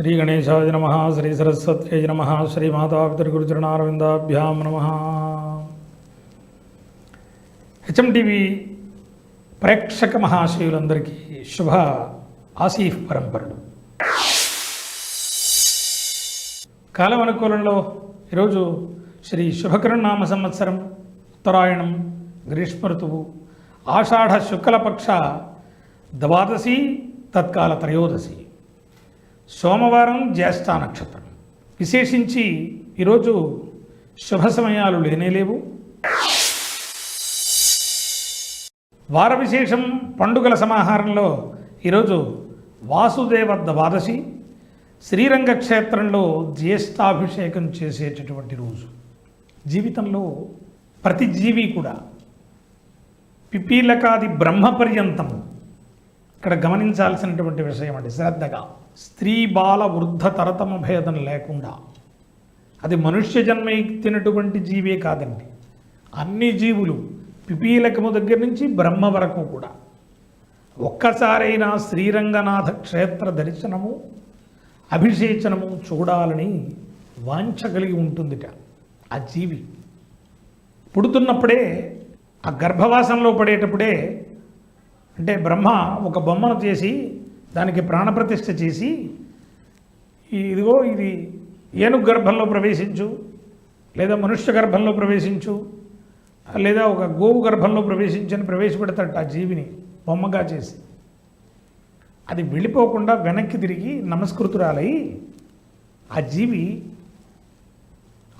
శ్రీ గణేశాయ నమ శ్రీ సరస్వత్యై నమ శ్రీ మాతాపితృగురుచరణారవిందాభ్యాం నమ. హెచ్ఎంటీవీ ప్రేక్షక మహాశయులందరికీ శుభ ఆసీఫ్ పరంపరలు. కాలం అనుకూలంలో ఈరోజు శ్రీ శుభకరణామ సంవత్సరం ఉత్తరాయణం గ్రీష్మ ఋతువు ఆషాఢ శుక్లపక్ష ద్వాదశి తత్కాల త్రయోదశి. సోమవారం జ్యేష్ఠ నక్షత్రం. విశేషించి ఈరోజు శుభ సమయాలు లేనేలేవు వార విశేషం పండుగల సమాహారంలో ఈరోజు వాసుదేవ ద్వాదశి శ్రీరంగ క్షేత్రంలో జ్యేష్ఠాభిషేకం చేసేటటువంటి రోజు. జీవితంలో ప్రతి జీవి కూడా పిపీలకాది బ్రహ్మ పర్యంతము. ఇక్కడ గమనించాల్సినటువంటి విషయం అండి శ్రద్ధగా. స్త్రీ బాల వృద్ధ తరతమ భేదం లేకుండా. అది మనుష్య జన్మ ఎత్తినటువంటి జీవే కాదండి. అన్ని జీవులు పిపీలకము దగ్గర నుంచి బ్రహ్మ వరకు కూడా. ఒక్కసారైనా శ్రీరంగనాథ క్షేత్ర దర్శనము అభిషేచనము చూడాలని వాంఛ కలిగి ఉంటుందిట ఆ జీవి. పుడుతున్నప్పుడే ఆ గర్భవాసంలో పడేటప్పుడే అంటే బ్రహ్మ ఒక బొమ్మను చేసి దానికి ప్రాణప్రతిష్ఠ చేసి ఇదిగో ఇది ఏనుగు గర్భంలో ప్రవేశించు లేదా మనుష్య గర్భంలో ప్రవేశించు లేదా ఒక గోవు గర్భంలో ప్రవేశించని ప్రవేశపెడతాడు ఆ జీవిని బొమ్మగా చేసి. అది వెళ్ళిపోకుండా వెనక్కి తిరిగి నమస్కృతురాలై ఆ జీవి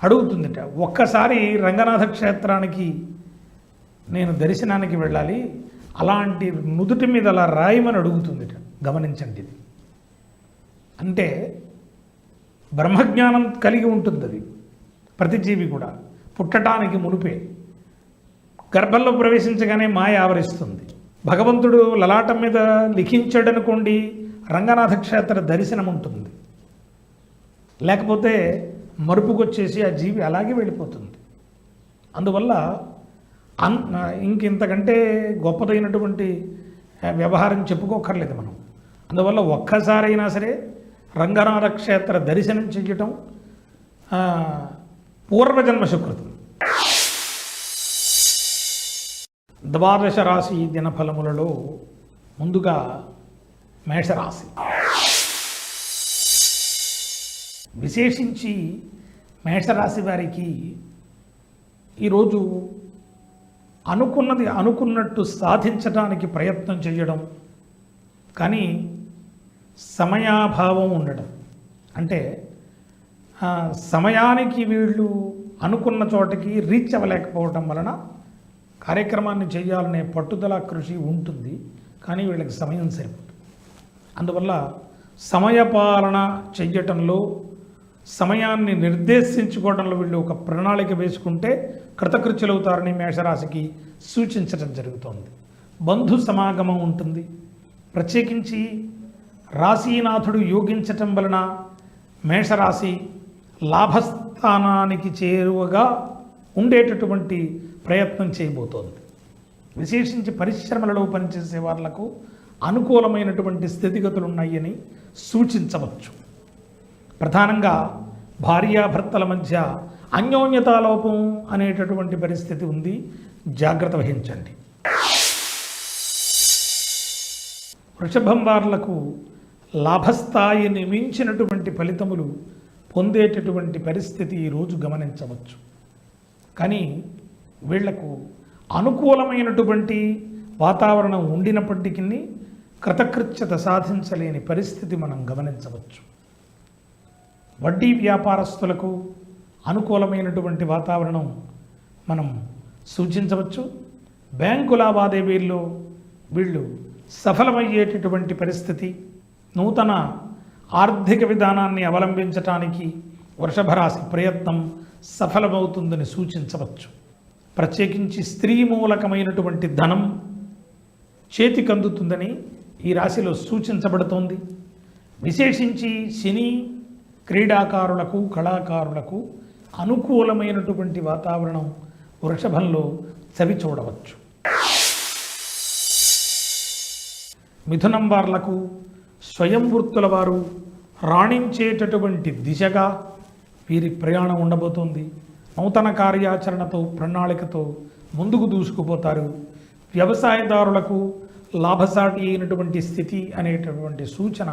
అడుగుతుందిట ఒక్కసారి రంగనాథ క్షేత్రానికి నేను దర్శనానికి వెళ్ళాలి అలాంటి నుదుటి మీద అలా రాయమని అడుగుతుందిట. గమనించండి. ఇది అంటే బ్రహ్మజ్ఞానం కలిగి ఉంటుంది అది ప్రతి జీవి కూడా. పుట్టడానికి మునిపే. గర్భంలో ప్రవేశించగానే మాయ ఆవరిస్తుంది. భగవంతుడు లలాటం మీద లిఖించాడనుకోండి రంగనాథ క్షేత్ర దర్శనం ఉంటుంది. లేకపోతే మరుపుకొచ్చేసి ఆ జీవి అలాగే వెళ్ళిపోతుంది. అందువల్ల అన్ ఇంకింతకంటే గొప్పదైనటువంటి వ్యవహారం చెప్పుకోకర్లేదు మనం. అందువల్ల ఒక్కసారైనా సరే రంగనాథ క్షేత్ర దర్శనం చెయ్యటం పూర్వజన్మ సుకృతం. ద్వాదశ రాశి దినఫలములలో ముందుగా మేషరాశి. విశేషించి మేషరాశి వారికి ఈరోజు అనుకున్నది అనుకున్నట్టు సాధించడానికి ప్రయత్నం చేయడం కానీ సమయాభావం ఉండడం. అంటే సమయానికి వీళ్ళు అనుకున్న చోటకి రీచ్ అవ్వలేకపోవటం వలన కార్యక్రమాన్ని చేయాలనే పట్టుదల కృషి ఉంటుంది. కానీ వీళ్ళకి సమయం సరిపోదు. అందువల్ల సమయపాలన చెయ్యటంలో సమయాన్ని నిర్దేశించుకోవడంలో వీళ్ళు ఒక ప్రణాళిక వేసుకుంటే కృతకృత్యులవుతారని మేషరాశికి సూచించడం జరుగుతోంది. బంధు సమాగమం ఉంటుంది. ప్రత్యేకించి రాశీనాథుడు యోగించటం వలన మేషరాశి లాభస్థానానికి చేరువగా ఉండేటటువంటి ప్రయత్నం చేయబోతోంది. విశేషించి పరిశ్రమలలో పనిచేసే వాళ్ళకు అనుకూలమైనటువంటి స్థితిగతులు ఉన్నాయని సూచించవచ్చు. ప్రధానంగా భార్యాభర్తల మధ్య అన్యోన్యతాలోపం అనేటటువంటి పరిస్థితి ఉంది. జాగ్రత్త వహించండి. వృషభం వార్లకు లాభస్థాయిని మించినటువంటి ఫలితములు పొందేటటువంటి పరిస్థితి ఈరోజు గమనించవచ్చు. కానీ వీళ్ళకు అనుకూలమైనటువంటి వాతావరణం ఉండినప్పటికీ కృతకృత్యత సాధించలేని పరిస్థితి మనం గమనించవచ్చు. వడ్డీ వ్యాపారస్తులకు అనుకూలమైనటువంటి వాతావరణం మనం సూచించవచ్చు. బ్యాంకు లావాదేవీల్లో వీళ్ళు సఫలమయ్యేటటువంటి పరిస్థితి నూతన ఆర్థిక విధానాన్ని అవలంబించటానికి వృషభరాశి ప్రయత్నం సఫలమవుతుందని సూచించవచ్చు. ప్రత్యేకించి స్త్రీ మూలకమైనటువంటి ధనం చేతికి అందుతుందని ఈ రాశిలో సూచించబడుతోంది. విశేషించి శని క్రీడాకారులకు కళాకారులకు అనుకూలమైనటువంటి వాతావరణం వృషభంలో చవి చూడవచ్చు. మిథునం వార్లకు స్వయం వృత్తుల వారు రాణించేటటువంటి దిశగా వీరి ప్రయాణం ఉండబోతోంది. నూతన కార్యాచరణతో ప్రణాళికతో ముందుకు దూసుకుపోతారు. వ్యవసాయదారులకు లాభసాటి అయినటువంటి స్థితి అనేటటువంటి సూచన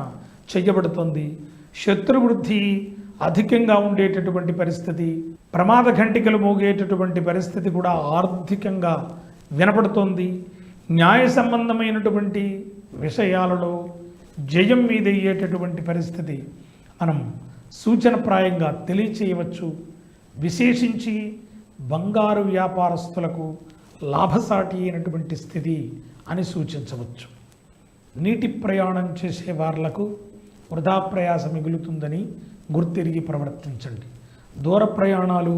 చేయబడుతుంది. శత్రువృద్ధి అధికంగా ఉండేటటువంటి పరిస్థితి ప్రమాద ఘంటికలు మోగేటటువంటి పరిస్థితి కూడా ఆర్థికంగా వినపడుతోంది. న్యాయ సంబంధమైనటువంటి విషయాలలో జయం మీదయ్యేటటువంటి పరిస్థితి మనం సూచనప్రాయంగా తెలియచేయవచ్చు. విశేషించి బంగారు వ్యాపారస్తులకు లాభసాటి అయినటువంటి స్థితి అని సూచించవచ్చు. నీటి ప్రయాణం చేసే వాళ్ళకు వృధా ప్రయాస మిగులుతుందని గుర్తిరిగి ప్రవర్తించండి. దూర ప్రయాణాలు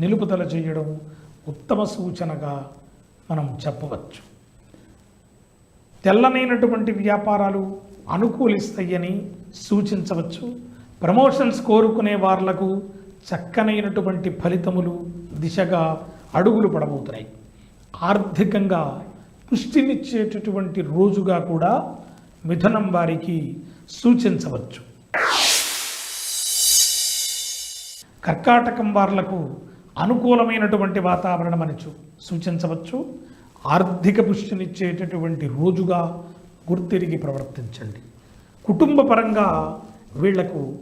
నిలుపుదల చేయడం ఉత్తమ సూచనగా మనం చెప్పవచ్చు. తెల్లనైనటువంటి వ్యాపారాలు అనుకూలిస్తాయని సూచించవచ్చు. ప్రమోషన్స్ కోరుకునే వార్లకు చక్కనైనటువంటి ఫలితములు దిశగా అడుగులు పడబోతున్నాయి. ఆర్థికంగా పుష్టినిచ్చేటటువంటి రోజుగా కూడా మిథునం వారికి సూచించవచ్చు. కర్కాటకం వార్లకు అనుకూలమైనటువంటి వాతావరణం అని సూచించవచ్చు. ఆర్థిక పుష్టినిచ్చేటటువంటి రోజుగా గుర్తిరిగి ప్రవర్తించండి. కుటుంబపరంగా వీళ్ళకు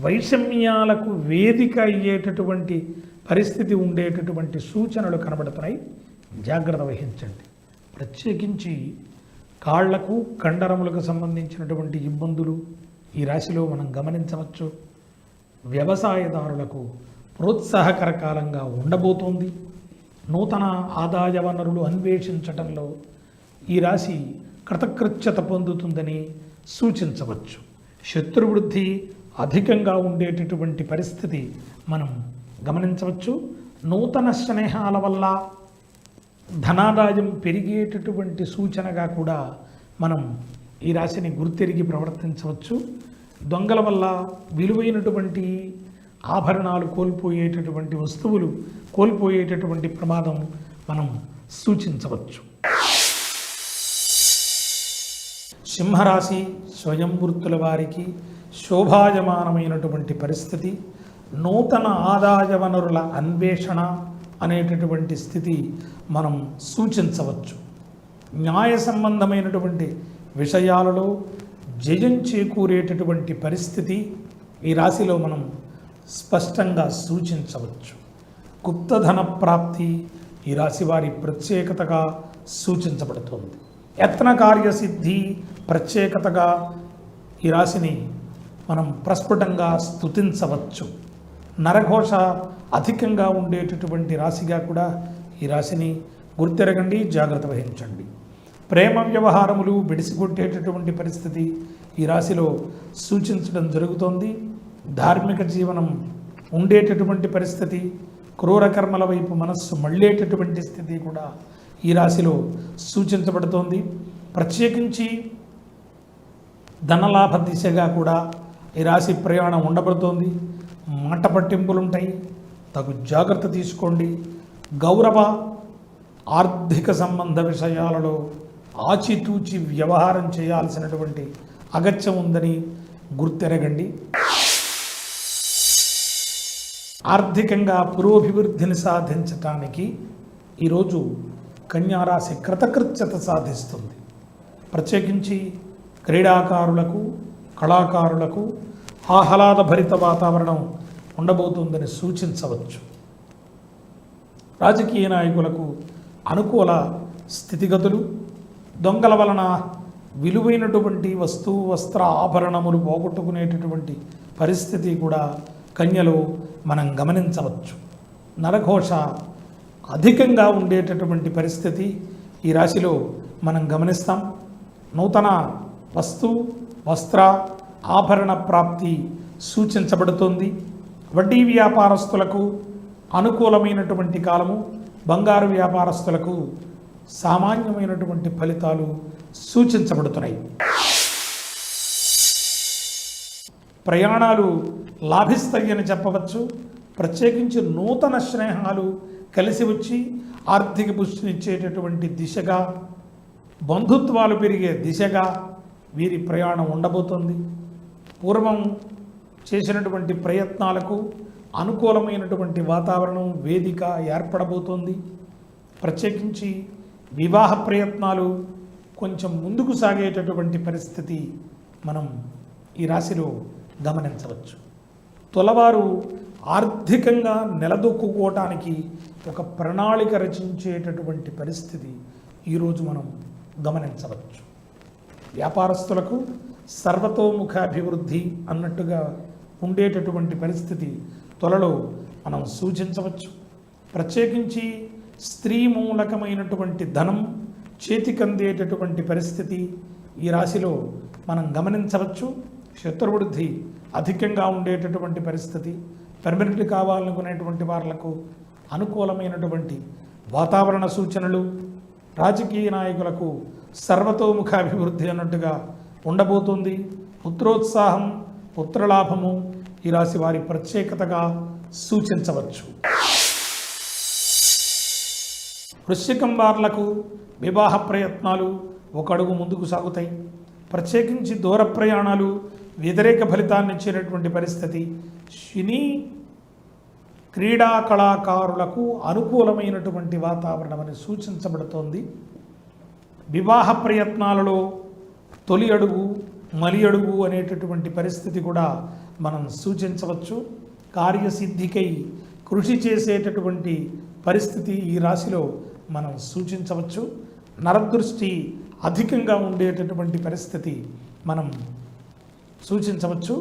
వైషమ్యాలకు వేదిక అయ్యేటటువంటి పరిస్థితి ఉండేటటువంటి సూచనలు కనబడుతున్నాయి. జాగ్రత్త వహించండి. ప్రత్యేకించి కాళ్ళకు కండరములకు సంబంధించినటువంటి ఇబ్బందులు ఈ రాశిలో మనం గమనించవచ్చు. వ్యవసాయదారులకు ప్రోత్సాహకర కాలంగా ఉండబోతోంది. నూతన ఆదాయ వనరులు అన్వేషించటంలో ఈ రాశి కృతకృత్యత పొందుతుందని సూచించవచ్చు. శత్రువృద్ధి అధికంగా ఉండేటటువంటి పరిస్థితి మనం గమనించవచ్చు. నూతన స్నేహాల వల్ల ధనాదాయం పెరిగేటటువంటి సూచనగా కూడా మనం ఈ రాశిని గుర్తెరిగి ప్రవర్తించవచ్చు. దొంగల వల్ల విలువైనటువంటి ఆభరణాలు కోల్పోయేటటువంటి వస్తువులు కోల్పోయేటటువంటి ప్రమాదం మనం సూచించవచ్చు. సింహరాశి స్వయంవృత్తుల వారికి శోభాయమానమైనటువంటి పరిస్థితి నూతన ఆదాయ వనరుల అన్వేషణ అనేటటువంటి స్థితి మనం సూచించవచ్చు. న్యాయ సంబంధమైనటువంటి విషయాలలో జయం చేకూరేటటువంటి పరిస్థితి ఈ రాశిలో మనం స్పష్టంగా సూచించవచ్చు. గుప్తధన ప్రాప్తి ఈ రాశి వారి ప్రత్యేకతగా సూచించబడుతుంది. యత్న కార్యసిద్ధి ప్రత్యేకతగా ఈ రాశిని మనం ప్రస్ఫుటంగా స్తుతించవచ్చు. నరఘోష అధికంగా ఉండేటటువంటి రాశిగా కూడా ఈ రాశిని గుర్తెరగండి జాగ్రత్త వహించండి. ప్రేమ వ్యవహారములు విడిసిగొట్టేటటువంటి పరిస్థితి ఈ రాశిలో సూచించడం జరుగుతోంది. ధార్మిక జీవనం ఉండేటటువంటి పరిస్థితి క్రూరకర్మల వైపు మనస్సు మళ్ళేటటువంటి స్థితి కూడా ఈ రాశిలో సూచించబడుతోంది. ప్రత్యేకించి ధనలాభ దిశగా కూడా ఈ రాశి ప్రయాణం ఉండబడుతోంది. మాట పట్టింపులు ఉంటాయి తగు జాగ్రత్త తీసుకోండి. గౌరవ ఆర్థిక సంబంధ విషయాలలో ఆచితూచి వ్యవహారం చేయాల్సినటువంటి అగత్యం ఉందని గుర్తెరగండి. ఆర్థికంగా పురోభివృద్ధిని సాధించటానికి ఈరోజు కన్యారాశి కృతకృత్యత సాధిస్తుంది. ప్రత్యేకించి క్రీడాకారులకు కళాకారులకు ఆహ్లాదభరిత వాతావరణం ఉండబోతుందని సూచించవచ్చు. రాజకీయ నాయకులకు అనుకూల స్థితిగతులు దొంగల వలన విలువైనటువంటి వస్తువు వస్త్ర ఆభరణములు పోగొట్టుకునేటటువంటి పరిస్థితి కూడా కన్యలో మనం గమనించవచ్చు. నరఘోష అధికంగా ఉండేటటువంటి పరిస్థితి ఈ రాశిలో మనం గమనిస్తాం. నూతన వస్తు వస్త్ర ఆభరణ ప్రాప్తి సూచించబడుతుంది. వడ్డీ వ్యాపారస్తులకు అనుకూలమైనటువంటి కాలము బంగారు వ్యాపారస్తులకు సామాన్యమైనటువంటి ఫలితాలు సూచించబడుతున్నాయి. ప్రయాణాలు లాభిస్తాయని చెప్పవచ్చు. ప్రత్యేకించి నూతన స్నేహాలు కలిసి వచ్చి ఆర్థిక పుష్టినిచ్చేటటువంటి దిశగా బంధుత్వాలు పెరిగే దిశగా వీరి ప్రయాణం ఉండబోతోంది. పూర్వం చేసినటువంటి ప్రయత్నాలకు అనుకూలమైనటువంటి వాతావరణం వేదిక ఏర్పడబోతోంది. ప్రత్యేకించి వివాహ ప్రయత్నాలు కొంచెం ముందుకు సాగేటటువంటి పరిస్థితి మనం ఈ రాశిలో గమనించవచ్చు. తులవారు ఆర్థికంగా నిలదొక్కుకోవటానికి ఒక ప్రణాళిక రచించేటటువంటి పరిస్థితి ఈరోజు మనం గమనించవచ్చు. వ్యాపారస్తులకు సర్వతోముఖ అభివృద్ధి అన్నట్టుగా ఉండేటటువంటి పరిస్థితి త్వరలో మనం సూచించవచ్చు. ప్రత్యేకించి స్త్రీ మూలకమైనటువంటి ధనం చేతికందేటటువంటి పరిస్థితి ఈ రాశిలో మనం గమనించవచ్చు. శత్రువృద్ధి అధికంగా ఉండేటటువంటి పరిస్థితి. పెర్మనెంట్ కావాలనుకునేటువంటి వాళ్ళకు అనుకూలమైనటువంటి వాతావరణ సూచనలు రాజకీయ నాయకులకు సర్వతోముఖ అభివృద్ధి అన్నట్టుగా ఉండబోతుంది. పుత్రోత్సాహం పుత్రలాభము ఈ రాశి వారి ప్రత్యేకతగా సూచించవచ్చు. వృశ్చికం వార్లకు వివాహ ప్రయత్నాలు ఒక అడుగు ముందుకు సాగుతాయి. ప్రత్యేకించి దూర ప్రయాణాలు వ్యతిరేక ఫలితాన్ని ఇచ్చేటటువంటి పరిస్థితి. శని క్రీడా కళాకారులకు అనుకూలమైనటువంటి వాతావరణం అని సూచించబడుతోంది. వివాహ ప్రయత్నాలలో తొలి అడుగు మలి అడుగు అనేటటువంటి పరిస్థితి కూడా మనం సూచించవచ్చు. కార్యసిద్ధికై కృషి చేసేటటువంటి పరిస్థితి ఈ రాశిలో మనం సూచించవచ్చు. నరదృష్టి అధికంగా ఉండేటటువంటి పరిస్థితి మనం సూచించవచ్చు.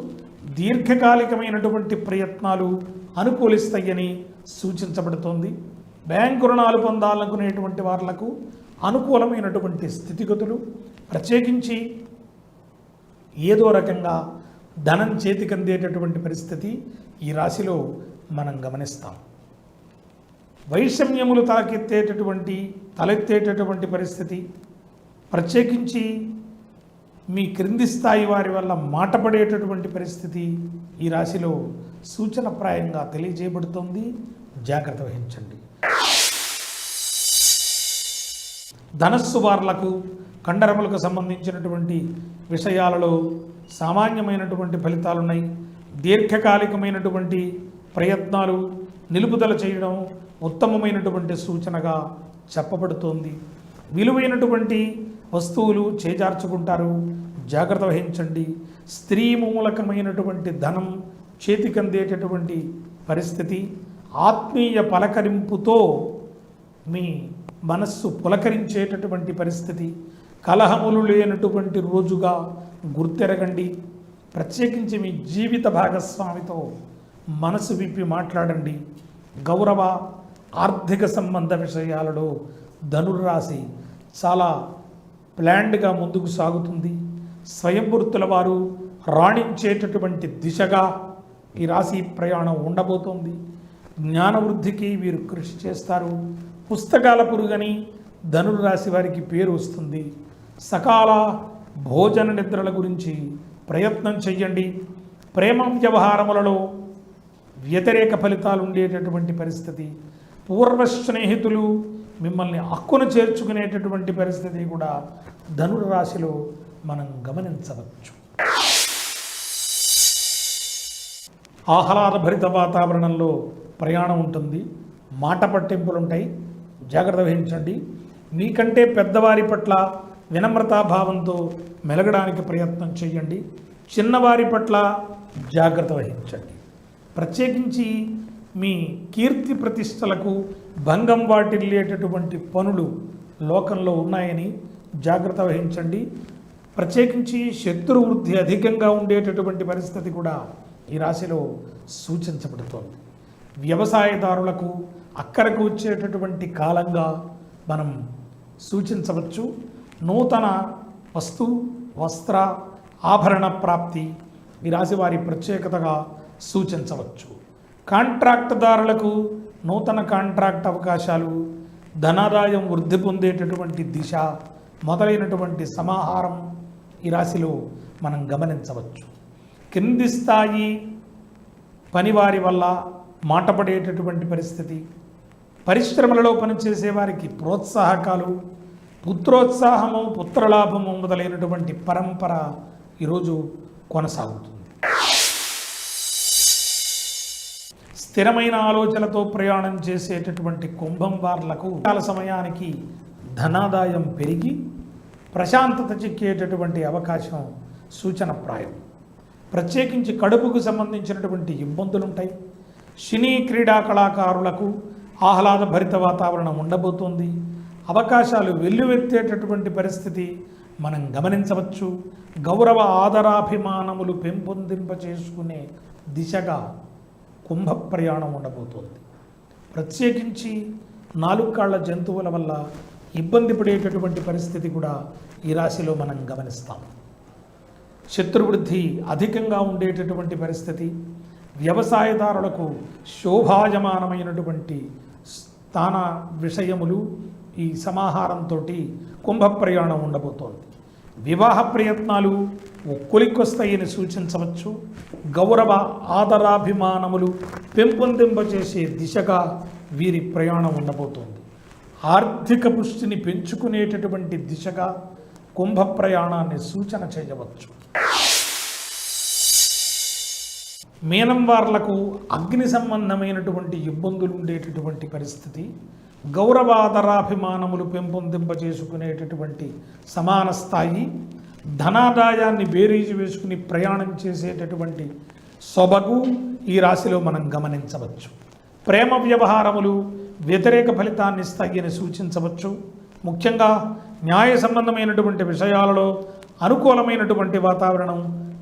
దీర్ఘకాలికమైనటువంటి ప్రయత్నాలు అనుకూలిస్తాయని సూచించబడుతోంది. బ్యాంకు రుణాలు పొందాలనుకునేటువంటి వాళ్ళకు అనుకూలమైనటువంటి స్థితిగతులు ప్రత్యేకించి ఏదో రకంగా ధనం చేతికందేటటువంటి పరిస్థితి ఈ రాశిలో మనం గమనిస్తాం. వైషమ్యములు తలకెత్తేటటువంటి తలెత్తేటటువంటి పరిస్థితి ప్రత్యేకించి మీ క్రింది స్థాయి వారి వల్ల మాటపడేటటువంటి పరిస్థితి ఈ రాశిలో సూచనప్రాయంగా తెలియజేయబడుతుంది. జాగ్రత్త వహించండి. ధనస్సు వార్లకు కండరములకు సంబంధించినటువంటి విషయాలలో సామాన్యమైనటువంటి ఫలితాలు ఉన్నాయి దీర్ఘకాలికమైనటువంటి ప్రయత్నాలు నిలుపుదల చేయడం ఉత్తమమైనటువంటి సూచనగా చెప్పబడుతోంది. విలువైనటువంటి వస్తువులు చేజార్చుకుంటారు. జాగ్రత్త వహించండి. స్త్రీ మూలకమైనటువంటి ధనం చేతికందేటటువంటి పరిస్థితి ఆత్మీయ పలకరింపుతో మీ మనస్సు పులకరించేటటువంటి పరిస్థితి కలహములు లేనటువంటి రోజుగా గుర్తెరగండి. ప్రత్యేకించి మీ జీవిత భాగస్వామితో మనసు విప్పి మాట్లాడండి. గౌరవ ఆర్థిక సంబంధ విషయాలలో ధనుర్రాశి చాలా ప్లాండ్గా ముందుకు సాగుతుంది. స్వయంవృత్తుల వారు రాణించేటటువంటి దిశగా ఈ రాశి ప్రయాణం ఉండబోతోంది. జ్ఞానవృద్ధికి వీరు కృషి చేస్తారు. పుస్తకాల పురుగని ధనుర్రాశి వారికి పేరు వస్తుంది. సకాల భోజన నిద్రల గురించి ప్రయత్నం చెయ్యండి. ప్రేమ వ్యవహారములలో వ్యతిరేక ఫలితాలు ఉండేటటువంటి పరిస్థితి. పూర్వ స్నేహితులు మిమ్మల్ని హక్కును చేర్చుకునేటటువంటి పరిస్థితి కూడా ధనుర్రాశిలో మనం గమనించవచ్చు. ఆహ్లాదభరిత వాతావరణంలో ప్రయాణం ఉంటుంది. మాట పట్టింపులు ఉంటాయి జాగ్రత్త వహించండి. మీకంటే పెద్దవారి పట్ల వినమ్రతాభావంతో మెలగడానికి ప్రయత్నం చేయండి. చిన్నవారి పట్ల జాగ్రత్త వహించండి. ప్రత్యేకించి మీ కీర్తి ప్రతిష్టలకు భంగం వాటిల్లేటటువంటి పనులు లోకంలో ఉన్నాయని జాగ్రత్త వహించండి. ప్రత్యేకించి శత్రు వృద్ధి అధికంగా ఉండేటటువంటి పరిస్థితి కూడా ఈ రాశిలో సూచించబడుతోంది. వ్యవసాయదారులకు అక్కరకు వచ్చేటటువంటి కాలంగా మనం సూచించవచ్చు. నూతన వస్తు వస్త్ర ఆభరణ ప్రాప్తి ఈ రాశి వారి ప్రత్యేకతగా సూచించవచ్చు. కాంట్రాక్ట్దారులకు నూతన కాంట్రాక్ట్ అవకాశాలు ధనాదాయం వృద్ధి పొందేటటువంటి దిశ మొదలైనటువంటి సమాహారం ఈ రాశిలో మనం గమనించవచ్చు. కింది స్థాయి పనివారి వల్ల మాటపడేటటువంటి పరిస్థితి పరిశ్రమలలో పనిచేసే వారికి ప్రోత్సాహకాలు పుత్రోత్సాహము పుత్రలాభము మొదలైనటువంటి పరంపర ఈరోజు కొనసాగుతుంది. స్థిరమైన ఆలోచనతో ప్రయాణం చేసేటటువంటి కుంభం వార్లకు కాల సమయానికి ధనాదాయం పెరిగి ప్రశాంతత చిక్కేటటువంటి అవకాశం సూచనప్రాయం ప్రత్యేకించి కడుపుకు సంబంధించినటువంటి ఇబ్బందులు ఉంటాయి సినీ క్రీడా కళాకారులకు ఆహ్లాదభరిత వాతావరణం ఉండబోతోంది. అవకాశాలు వెల్లువెత్తేటటువంటి పరిస్థితి మనం గమనించవచ్చు. గౌరవ ఆదరాభిమానములు పెంపొందింప చేసుకునే దిశగా కుంభ ప్రయాణం ఉండబోతోంది. ప్రత్యేకించి నాలుగు కాళ్ళ జంతువుల వల్ల ఇబ్బంది పడేటటువంటి పరిస్థితి కూడా ఈ రాశిలో మనం గమనిస్తాం. శత్రువృద్ధి అధికంగా ఉండేటటువంటి పరిస్థితి వ్యవసాయదారులకు శోభాయమానమైనటువంటి స్థాన విషయములు ఈ సమాహారంతో కుంభ ప్రయాణం ఉండబోతోంది. వివాహ ప్రయత్నాలు ఒక్కొలికొస్తాయని సూచించవచ్చు. గౌరవ ఆదరాభిమానములు పెంపొందింపచేసే దిశగా వీరి ప్రయాణం ఉండబోతోంది. ఆర్థిక పుష్టిని పెంచుకునేటటువంటి దిశగా కుంభ ప్రయాణాన్ని సూచన చేయవచ్చు. మీనం వార్లకు అగ్ని సంబంధమైనటువంటి ఇబ్బందులు ఉండేటటువంటి పరిస్థితి గౌరవాదరాభిమానములు పెంపొందింపజేసుకునేటటువంటి సమాన స్థాయి ధనాదాయాన్ని బేరీజు వేసుకుని ప్రయాణం చేసేటటువంటి సొబగు ఈ రాశిలో మనం గమనించవచ్చు. ప్రేమ వ్యవహారములు వ్యతిరేక ఫలితాన్ని ఇస్తాయని సూచించవచ్చు. ముఖ్యంగా న్యాయ సంబంధమైనటువంటి విషయాలలో అనుకూలమైనటువంటి వాతావరణం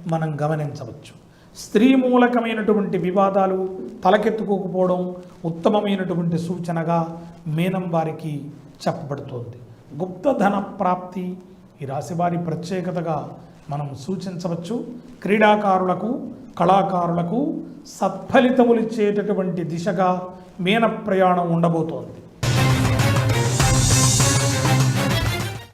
మనం గమనించవచ్చు. స్త్రీ మూలకమైనటువంటి వివాదాలు తలకెత్తుకోకపోవడం ఉత్తమమైనటువంటి సూచనగా మీనం వారికి చెప్పబడుతోంది. గుప్తధన ప్రాప్తి ఈ రాశి వారి ప్రత్యేకతగా మనం సూచించవచ్చు. క్రీడాకారులకు కళాకారులకు సత్ఫలితములిచ్చేటటువంటి దిశగా మీన ప్రయాణం ఉండబోతోంది.